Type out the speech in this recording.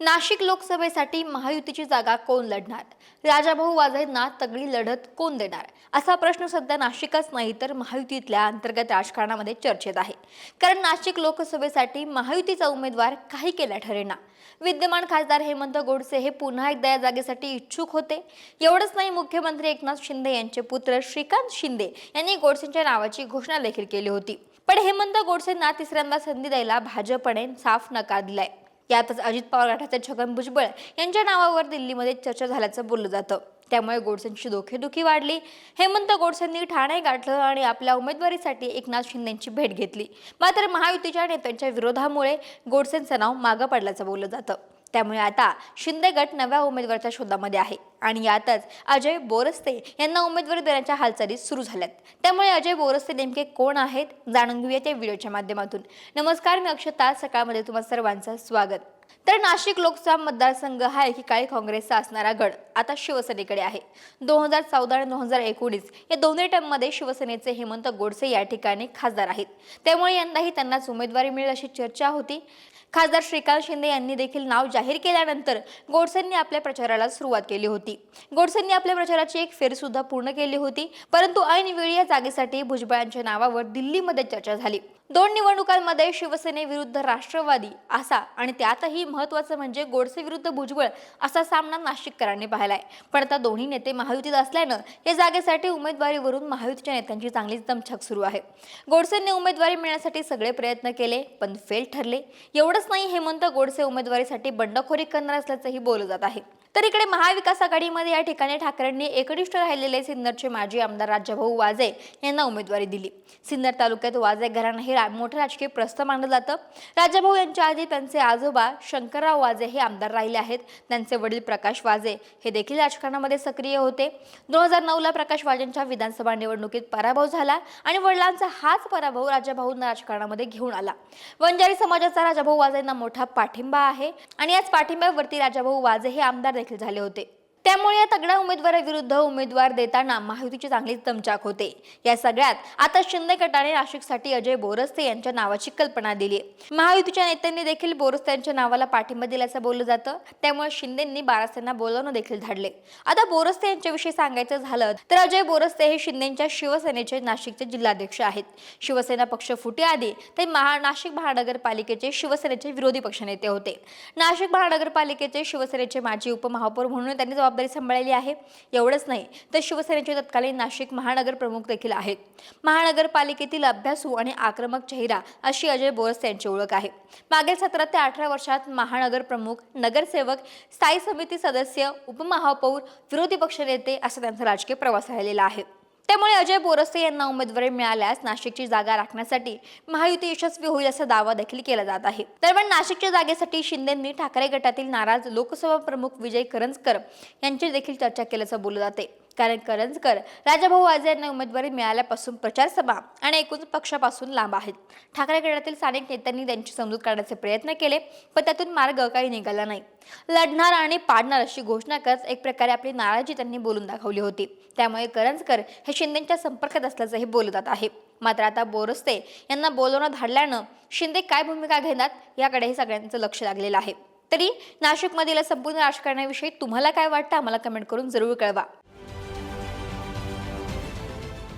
नाशिक लोकसभेसाठी महायुतीची जागा कोण लढणार? राजाभाऊ वाजेंना तगडी लढत कोण देणार? असा प्रश्न सध्या नाशिकच नाही तर महायुतीतल्या अंतर्गत राजकारणामध्ये चर्चेत आहे. कारण नाशिक लोकसभेसाठी महायुतीचा उमेदवार काही केला ठरेना. विद्यमान खासदार हेमंत गोडसे हे पुन्हा एकदा या जागेसाठी इच्छुक होते. एवढंच नाही मुख्यमंत्री एकनाथ शिंदे यांचे पुत्र श्रीकांत शिंदे यांनी गोडसेंच्या नावाची घोषणा देखील केली होती. पण हेमंत गोडसेंना तिसऱ्यांदा संधी द्यायला भाजपने साफ नकार दिलाय. यातच अजित पवार गटाचे छगन भुजबळ यांच्या नावावर दिल्लीमध्ये चर्चा झाल्याचं बोललं जातं. त्यामुळे गोडसेंची डोकेदुखी वाढली. हेमंत गोडसेंनी ठाणे गाठलं आणि आपल्या उमेदवारीसाठी एकनाथ शिंदेची भेट घेतली. मात्र महायुतीच्या नेत्यांच्या विरोधामुळे गोडसेंचं नाव मागं पडल्याचं बोललं जातं. त्यामुळे आता शिंदे गट नव्या उमेदवाराच्या शोधामध्ये आहे. आणि यातच अजय बोरस्ते यांना उमेदवारी देण्याच्या हालचाली सुरू झाल्यात. त्यामुळे अजय बोरस्ते नेमके कोण आहेत जाणून घेऊयात या व्हिडिओच्या माध्यमातून. नमस्कार मी अक्षता. सकाळमध्ये तुम्हा सर्वांचं स्वागत. तर नाशिक लोकसभा मतदारसंघ हा एकेकाळी काँग्रेसचा असणारा गड आता शिवसेनेकडे आहे. दोन हजार चौदा आणि दोन हजार एकोणीस या दोन्ही टर्ममध्ये शिवसेनेचे हेमंत गोडसे या ठिकाणी खासदार आहेत. त्यामुळे यंदाही त्यांनाच उमेदवारी मिळेल अशी चर्चा होती. खासदार श्रीकांत शिंदे यांनी देखील नाव जाहीर केल्यानंतर गोडसेंनी आपल्या प्रचाराला सुरुवात केली होती. गोडसेंनी आपल्या प्रचाराची एक फेरसुद्धा पूर्ण केली होती परंतु ऐनवेळी या जागेसाठी भुजबळांच्या नावावर दिल्लीमध्ये चर्चा झाली. दोन निवडणुकांमध्ये शिवसेनेविरुद्ध राष्ट्रवादी असा आणि त्यातही महत्वाचं म्हणजे गोडसे विरुद्ध भुजबळ असा सामना नाशिककरांनी पाहिलाय. पण आता दोन्ही नेते महायुतीत असल्यानं या जागेसाठी उमेदवारीवरून महायुतीच्या नेत्यांची चांगलीच दमछाक सुरू आहे. गोडसेंनी उमेदवारी मिळण्यासाठी सगळे प्रयत्न केले पण फेल ठरले. एवढंच नाही हेमंत गोडसे उमेदवारीसाठी बंडखोरी करणार असल्याचंही बोललं जात आहे. तर इकडे महाविकास आघाडीमध्ये या ठिकाणी ठाकरेंनी एकनिष्ठ राहिलेले सिन्नरचे माजी आमदार राजाभाऊ वाजे यांना उमेदवारी दिली. सिन्नर तालुक्यात वाजे घराणं हे रा- मोठं राजकीय प्रस्थ मानलं जातं. राजाभाऊ यांच्या आधी त्यांचे आजोबा शंकरराव वाजे हे आमदार राहिले आहेत. त्यांचे वडील प्रकाश वाजे हे देखील राजकारणामध्ये सक्रिय होते. दोन हजार नऊला प्रकाश वाजेंच्या विधानसभा निवडणुकीत पराभव झाला आणि वडिलांचा हाच पराभव राजाभाऊंना राजकारणामध्ये घेऊन आला. वंजारी समाजाचा राजाभाऊ वाजेंना मोठा पाठिंबा आहे आणि याच पाठिंब्यावरती राजाभाऊ वाजे हे आमदार दाखल झाले होते. त्यामुळे या तगड्या उमेदवाराविरुद्ध उमेदवार देताना महायुतीची चांगलीच दमचाक होते. या सगळ्यात आता शिंदे गटाने नाशिकसाठी अजय बोरस्ते यांच्या नावाची कल्पना दिली महायुतीच्या नेत्यांनी देखील बोरस्ते यांच्या नावाला पाठिंबा दिल्याचं बोललं जातं. त्यामुळे शिंदेंनी बारासेंना बोलवणं देखील धाडले. आता बोरस्ते यांच्याविषयी सांगायचं झालं तर अजय बोरस्ते हे शिंदेच्या शिवसेनेचे नाशिकचे जिल्हाध्यक्ष आहेत. शिवसेना पक्ष फुटेआधी ते महा नाशिक महानगरपालिकेचे शिवसेनेचे विरोधी पक्षनेते होते. नाशिक महानगरपालिकेचे शिवसेनेचे माजी उपमहापौर म्हणून त्यांनी जबाबदारी सांभाळली आहे. एवढंच नाही तर शिवसेनेचे तत्कालीन नाशिक महानगर प्रमुख देखील आहेत. महानगरपालिकेतील अभ्यासू आणि आक्रमक चेहरा अशी अजय बोरस यांची ओळख आहे. मागील सतरा ते अठरा वर्षात महानगर प्रमुख नगरसेवक स्थायी समिती सदस्य उपमहापौर विरोधी पक्षनेते असा त्यांचा राजकीय प्रवास राहिलेला आहे. त्यामुळे अजय बोरसे यांना उमेदवारी मिळाल्यास नाशिकची जागा राखण्यासाठी महायुती यशस्वी होईल असा दावा देखील केला जात आहे. दरम्यान नाशिकच्या जागेसाठी शिंदेंनी ठाकरे गटातील नाराज लोकसभा प्रमुख विजय करंजकर यांची देखील चर्चा केल्याचं बोललं जाते. कारण करंजकर राजाभाऊ वाजे यांना उमेदवारी मिळाल्यापासून प्रचार सभा आणि एकूण पक्षापासून लांब आहेत. ठाकरे गटातील स्थानिक नेत्यांनी त्यांची समजूत काढण्याचे प्रयत्न केले पण त्यातून मार्ग काही निघाला नाही. लढणार आणि पाडणार अशी घोषणा करत एक प्रकारे आपली नाराजी त्यांनी बोलून दाखवली होती. त्यामुळे करंजकर हे शिंदेच्या संपर्कात असल्याचंही बोललं जात आहे. मात्र आता बोरस्ते यांना बोलवणं धाडल्यानं शिंदे काय भूमिका घेणार याकडेही सगळ्यांचं लक्ष लागलेलं आहे. तरी नाशिकमधील संपूर्ण राजकारणाविषयी तुम्हाला काय वाटतं? आम्हाला कमेंट करून जरूर कळवा.